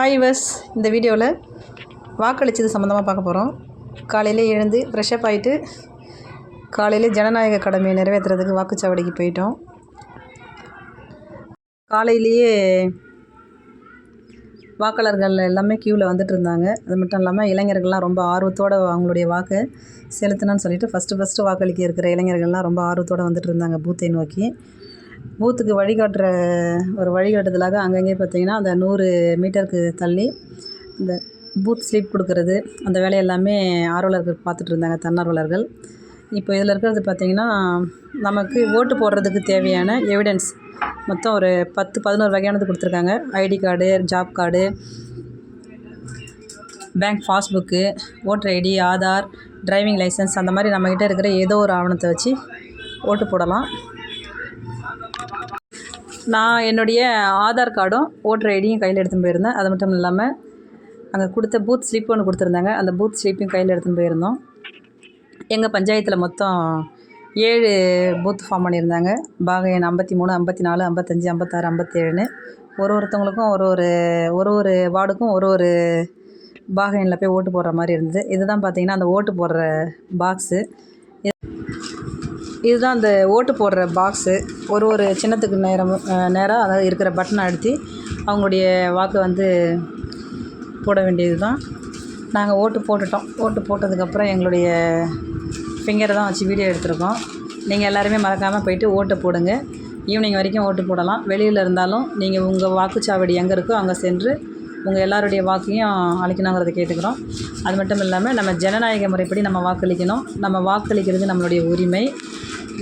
Hi வஸ் இந்த வீடியோவில் வாக்களித்தது சம்மந்தமாக பார்க்க போகிறோம் காலையிலே எழுந்து ஃப்ரெஷ்அப் ஆகிட்டு காலையில் ஜனநாயக கடமையை நிறைவேற்றுறதுக்கு வாக்குச்சாவடிக்கு போயிட்டோம். காலையிலேயே வாக்காளர்கள் எல்லாமே க்யூவில் வந்துட்டு இருந்தாங்க. அது மட்டும் இல்லாமல் இளைஞர்கள்லாம் ரொம்ப ஆர்வத்தோடு அவங்களுடைய வாக்கை செலுத்தினான்னு சொல்லிட்டு ஃபஸ்ட்டு ஃபஸ்ட்டு வாக்களிக்க இருக்கிற இளைஞர்கள்லாம் ரொம்ப ஆர்வத்தோடு வந்துட்டு இருந்தாங்க பூத்தை நோக்கி. பூத்துக்கு வழிகாட்டுற ஒரு வழிகாட்டுதலாக அங்கங்கே பார்த்தீங்கன்னா அந்த நூறு மீட்டருக்கு தள்ளி இந்த பூத் ஸ்லீப் கொடுக்கறது அந்த வேலையெல்லாமே ஆர்வலர்கள் பார்த்துட்டு இருந்தாங்க தன்னார்வலர்கள். இப்போ இதில் இருக்கிறது பார்த்திங்கன்னா நமக்கு ஓட்டு போடுறதுக்கு தேவையான எவிடன்ஸ் மொத்தம் ஒரு பத்து பதினோரு வகையானது கொடுத்துருக்காங்க. ID card job card bank passbook voter ID Aadhaar driving licence அந்த மாதிரி நம்மக்கிட்ட இருக்கிற ஏதோ ஒரு ஆவணத்தை வச்சு ஓட்டு போடலாம். நான் என்னுடைய ஆதார் கார்டும் ஓட்டர் ஐடியும் கையில் எடுத்துன்னு போயிருந்தேன். அது மட்டும் இல்லாமல் அங்கே கொடுத்த பூத் ஸ்லிப் ஒன்று கொடுத்துருந்தாங்க. அந்த பூத் ஸ்லிப்பையும் கையில் எடுத்துன்னு போயிருந்தோம். எங்கள் பஞ்சாயத்தில் மொத்தம் ஏழு பூத் ஃபார்ம் பண்ணியிருந்தாங்க. பாக ஐம்பத்தி மூணு ஐம்பத்தி நாலு ஐம்பத்தஞ்சு ஐம்பத்தாறு ஐம்பத்தேழுன்னு. ஒரு ஒருத்தவங்களுக்கும் ஒரு ஒரு ஒரு ஒரு வார்டுக்கும் ஒரு ஒரு பாகையனில் போய் ஓட்டு போடுற மாதிரி இருந்தது. இதுதான் பார்த்தீங்கன்னா அந்த ஓட்டு போடுற பாக்ஸு இதுதான் அந்த ஓட்டு போடுற பாக்ஸு ஒரு ஒரு சின்னத்துக்கு நேரம் நேராக அதாவது இருக்கிற பட்டனை அழுத்தி அவங்களுடைய வாக்கை வந்து போட வேண்டியது தான் நாங்கள் ஓட்டு போட்டுட்டோம். ஓட்டு போட்டதுக்கப்புறம் எங்களுடைய ஃபிங்கரை தான் வச்சு வீடியோ எடுத்திருக்கோம். நீங்கள் எல்லாருமே மறக்காமல் போயிட்டு ஓட்டு போடுங்க. ஈவினிங் வரைக்கும் ஓட்டு போடலாம். வெளியில் இருந்தாலும் நீங்கள் உங்கள் வாக்குச்சாவடி எங்கே இருக்கோ அங்கே சென்று உங்கள் எல்லாருடைய வாக்கையும் அளிக்கணுங்கிறத கேட்டுக்கிறோம். அது மட்டும் இல்லாமல் நம்ம ஜனநாயக முறைப்படி நம்ம வாக்களிக்கணும். நம்ம வாக்களிக்கிறது நம்மளுடைய உரிமை.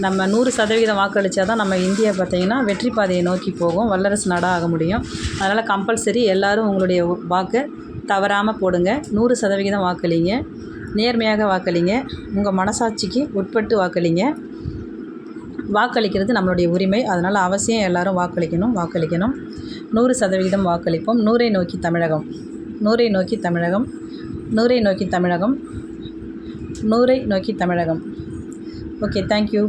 நம்ம நூறு சதவீதம் வாக்களித்தா தான் நம்ம இந்தியா பார்த்திங்கன்னா வெற்றி பாதையை நோக்கி போகும். வல்லரசு நாடாக ஆக முடியும். அதனால் கம்பல்சரி எல்லோரும் உங்களுடைய வாக்கை தவறாமல் போடுங்க. நூறு சதவிகிதம் வாக்களிங்க. நேர்மையாக வாக்களிங்க. உங்கள் மனசாட்சிக்கு உட்பட்டு வாக்களிங்க. வாக்களிக்கிறது நம்மளுடைய உரிமை. அதனால் அவசியம் எல்லோரும் வாக்களிக்கணும் வாக்களிக்கணும். நூறு சதவிகிதம் வாக்களிப்போம். நூறை நோக்கி தமிழகம். நூறை நோக்கி தமிழகம். நூறை நோக்கி தமிழகம். நூறை நோக்கி தமிழகம். Okay thank you